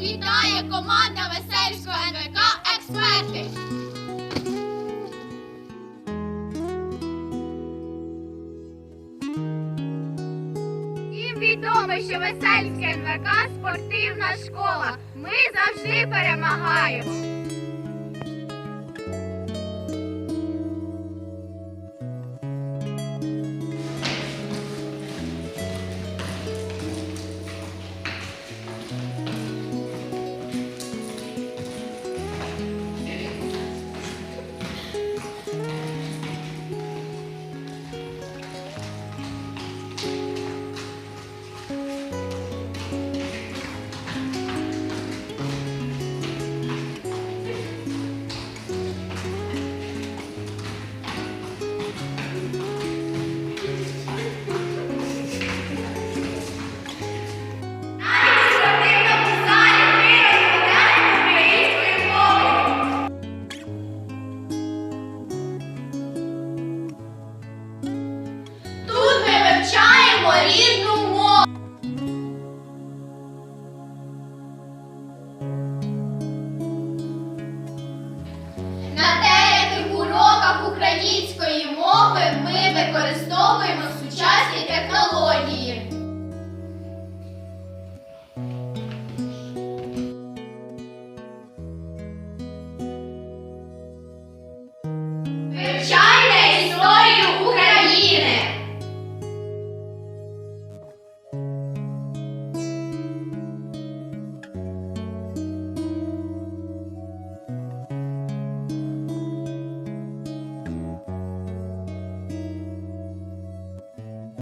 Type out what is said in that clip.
вітає команда Весельського НВК Експерти. Їм відомо, що Весельське НВК спортивна школа. Ми завжди перемагаємо. Child